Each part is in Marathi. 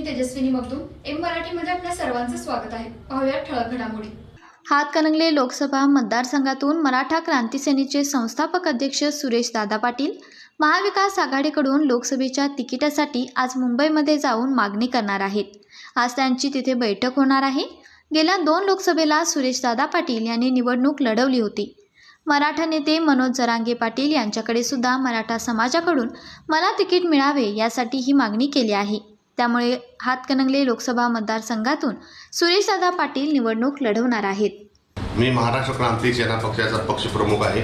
मी तेजस्विनी मगदूम एम मराठीमध्ये आपल्या सर्वांचं स्वागत आहे. पाहूया ठळक घडामोडी. हातकणंगले लोकसभा मतदारसंघातून मराठा क्रांती सेनेचे संस्थापक अध्यक्ष सुरेश दादा पाटील महाविकास आघाडीकडून लोकसभेच्या तिकिटासाठी आज मुंबईमध्ये जाऊन मागणी करणार आहेत. आज त्यांची तिथे बैठक होणार आहे. गेल्या दोन लोकसभेला सुरेशदादा पाटील यांनी निवडणूक लढवली होती. मराठा नेते मनोज जरांगे पाटील यांच्याकडे सुद्धा मराठा समाजाकडून मला तिकीट मिळावे यासाठी ही मागणी केली आहे. त्यामुळे हातकणंगले लोकसभा मतदारसंघातून सुरेशदादा पाटील निवडणूक लढवणार आहेत. मी महाराष्ट्र क्रांती सेना पक्षाचा पक्षप्रमुख आहे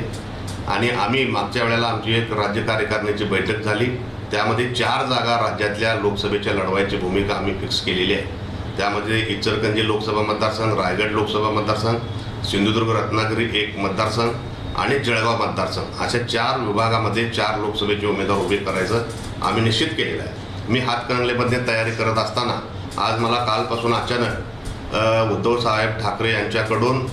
आणि आम्ही मागच्या वेळेला आमची एक राज्य कार्यकारिणीची बैठक झाली. त्यामध्ये चार जागा राज्यातल्या लोकसभेच्या लढवायची भूमिका आम्ही फिक्स केलेली आहे. त्यामध्ये इचलकंजी लोकसभा मतदारसंघ रायगड लोकसभा मतदारसंघ सिंधुदुर्ग रत्नागिरी एक मतदारसंघ आणि जळगाव मतदारसंघ. अशा चार विभागामध्ये चार लोकसभेचे उमेदवार उभे करायचं आम्ही निश्चित केलेलं आहे. मी हातकणंगलेमध्ये तयारी करत असताना आज मला कालपासून अचानक उद्धव साहेब ठाकरे यांच्याकडून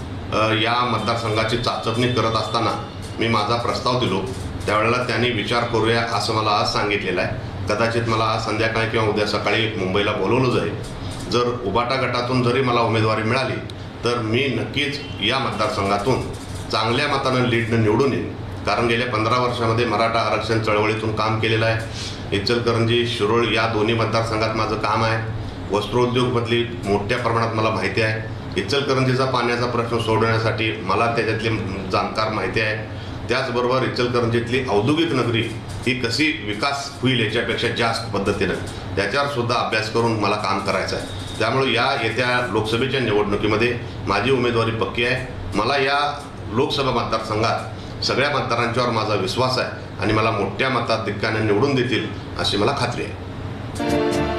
या मतदारसंघाची चाचपणी करत असताना मी माझा प्रस्ताव दिलो. त्यावेळेला त्यांनी विचार करूया असं मला आज सांगितलेलं आहे. कदाचित मला आज संध्याकाळी किंवा उद्या सकाळी मुंबईला बोलवलं जाईल. जर उबाटा गटातून जरी मला उमेदवारी मिळाली तर मी नक्कीच या मतदारसंघातून चांगल्या मतानं लीडनं निवडून येईन. कारण गेल्या पंधरा वर्षामध्ये मराठा आरक्षण चळवळीतून काम केलेलं आहे. इचलकरंजी शिरोळ या दोन्ही मतदारसंघात माझं काम आहे. वस्त्रोद्योगमधली मोठ्या प्रमाणात मला माहिती आहे. इचलकरंजीचा पाण्याचा प्रश्न सोडवण्यासाठी मला त्याच्यातली जाणकार माहिती आहे. त्याचबरोबर इचलकरंजीतली औद्योगिक नगरी ही कशी विकास होईल याच्यापेक्षा जास्त पद्धतीनं त्याच्यावर सुद्धा अभ्यास करून मला काम करायचं आहे. त्यामुळे या येत्या लोकसभेच्या निवडणुकीमध्ये माझी उमेदवारी पक्की आहे. मला या लोकसभा मतदारसंघात सगळ्या मतदारांच्यावर माझा विश्वास आहे आणि मला मोठ्या मताधिक्याने निवडून देतील अशी मला खात्री आहे.